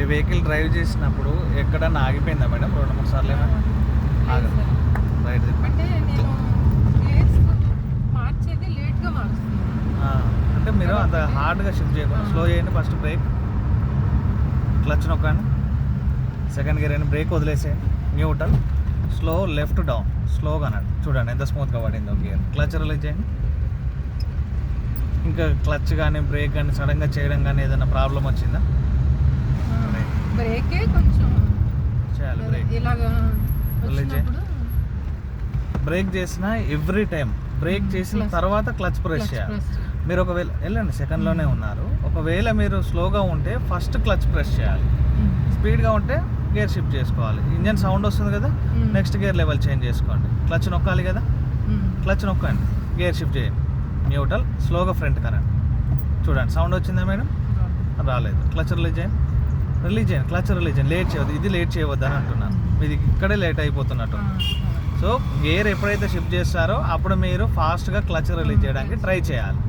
మీ vehicle drive చేసినప్పుడు ఎక్కడన్నా ఆగిపోయిందా madam? రెండు మూడు సార్లు ఏమైనా? రైట్ అంటే నేను గేర్స్ మార్చేది లేట్గా మారుస్తున్నాను అంటే మీరు అంత హార్డ్గా షిఫ్ట్ చేయకుండా స్లో చేయండి ఫస్ట్ బ్రేక్. క్లచ్ నొక్కండి. సెకండ్ గేర్ అయినా బ్రేక్ వదిలేసేయండి. Neutral slow left down. స్లోగా అనండి. చూడండి ఎంత స్మూత్గా పడిందో గేర్. క్లచ్ రిలీజ్ చేయండి. ఇంకా క్లచ్ కానీ బ్రేక్ కానీ సడన్గా చేయడం కానీ ఏదైనా ప్రాబ్లం వచ్చిందా? బ్రేకే కొంచెం బ్రేక్. ఇలాగా. వచ్చినప్పుడు బ్రేక్ చేసిన ఎవ్రీ టైం బ్రేక్ చేసిన. తర్వాత క్లచ్ ప్రెస్ చేయాలి. మీరు ఒకవేళ వెళ్ళండి సెకండ్లోనే ఉన్నారు. ఒకవేళ మీరు స్లోగా ఉంటే ఫస్ట్ క్లచ్ ప్రెస్ చేయాలి. ఉమ్. స్పీడ్గా ఉంటే గేర్ షిఫ్ట్ చేసుకోవాలి. ఇంజన్ సౌండ్ వస్తుంది కదా Hmm. Next gear level change చేసుకోండి. క్లచ్ నొక్కాలి కదా. క్లచ్ నొక్కండి. గేర్ షిఫ్ట్ చేయండి. న్యూట్రల్ స్లోగా ఫ్రంట్ కరండి చూడండి సౌండ్ వచ్చిందా మేడం? రాలేదు. క్లచ్ రిలీజ్ చేయండి. రిలీజ్ చేయండి క్లచ్ రిలీజ్ చేయండి లేట్ చేయవద్దు ఇది లేట్ చేయవద్దు అని అంటున్నాను. ఇది ఇక్కడే లేట్ అయిపోతున్నట్టు. సో గేర్ ఎప్పుడైతే షిఫ్ట్ చేస్తారో అప్పుడు మీరు ఫాస్ట్గా క్లచ్ రిలీజ్ చేయడానికి ట్రై చేయాలి.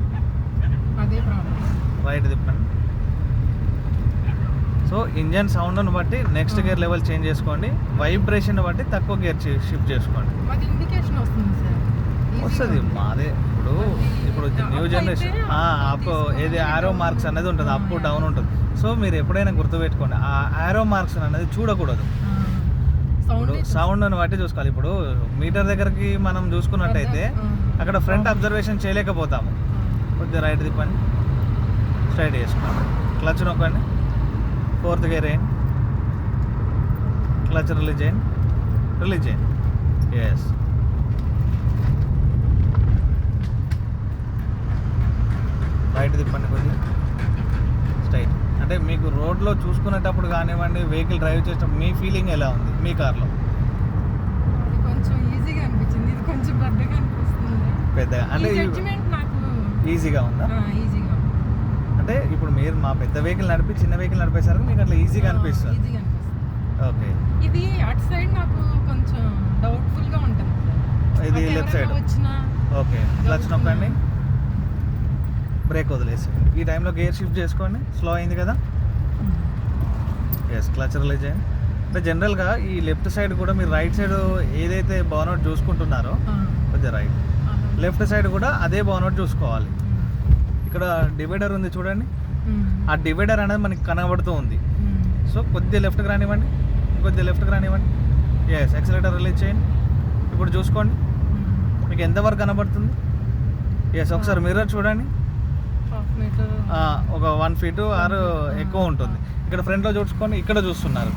రైట్ తిప్పండి సో ఇంజన్ సౌండ్ని బట్టి నెక్స్ట్ గేర్ లెవెల్ చేంజ్ చేసుకోండి. వైబ్రేషన్ బట్టి తక్కువ గేర్ షిఫ్ట్ చేసుకోండి. మాది వస్తుంది. మాదే ఇప్పుడు న్యూ జనరేషన్ అప్. ఏది ఆరో మార్క్స్ అనేది ఉంటుంది అప్ డౌన్ ఉంటుంది. సో మీరు ఎప్పుడైనా గుర్తుపెట్టుకోండి ఆ ఆరో మార్క్స్ అనేది చూడకూడదు. సౌండ్ సౌండ్ని బట్టి చూసుకోవాలి. ఇప్పుడు మీటర్ దగ్గరికి మనం చూసుకున్నట్టయితే. అక్కడ ఫ్రంట్ అబ్జర్వేషన్ చేయలేకపోతాము. కొద్దిగా రైట్ తిప్పండి. స్ట్రైట్ చేసుకోండి. క్లచ్ నొక్కండి. ఫోర్త్ గేర్ వేయండి. క్లచ్ రిలీజ్ చేయండి. రిలీజ్ చేయండి. ఎస్ రైట్ తిప్పండి కొద్దిగా స్ట్రైట్ అంటే మీకు రోడ్లో చూసుకునేటప్పుడు కానివ్వండి వెహికల్ డ్రైవ్ చేసేటప్పుడు మీ ఫీలింగ్ ఎలా ఉంది? మీ కార్లో? కొంచెం ఈజీగా అనిపించింది. ఇది కొంచెం పెద్దగా అనిపిస్తుంది. అంటే ఈజీగా ఉందా? ఈజీగా అంటే ఇప్పుడు మీరు మా పెద్ద వెహికల్ నడిపి చిన్న వెహికల్ నడిపేసరికి మీకు అట్లా ఈజీగా అనిపిస్తుంది. ఓకే ఇది అటు సైడ్ నాకు కొంచెం డౌట్ఫుల్గా ఉంటుంది. ఇది లెఫ్ట్ సైడ్ ఓకే క్లచ్ నొక్కండి. బ్రేక్ వదిలేసి ఈ టైంలో గేర్ షిఫ్ట్ చేసుకోండి. స్లో అయింది కదా? ఎస్ క్లచ్ రిలీజ్ చేయండి. అంటే జనరల్గా ఈ లెఫ్ట్ సైడ్ కూడా మీరు రైట్ సైడ్ ఏదైతే బౌనౌట్ చూసుకుంటున్నారో కొద్దిగా రైట్ లెఫ్ట్ సైడ్ కూడా అదే బౌనౌట్ చూసుకోవాలి. ఇక్కడ డివైడర్ ఉంది చూడండి. ఆ డివైడర్ అనేది మనకి కనబడుతూ ఉంది. సో కొద్దిగా లెఫ్ట్కి రానివ్వండి. కొద్దిగా లెఫ్ట్కి రానివ్వండి. ఎస్ యాక్సిలేటర్ రిలీజ్ చేయండి. ఇప్పుడు చూసుకోండి. మీకు ఎంతవరకు కనబడుతుంది? ఎస్ ఒకసారి మిర్రర్ చూడండి. ఒక వన్ ఫీట్ ఆరు ఎక్కువ ఉంటుంది. ఇక్కడ ఫ్రంట్లో చూసుకొని ఇక్కడ చూస్తున్నారు.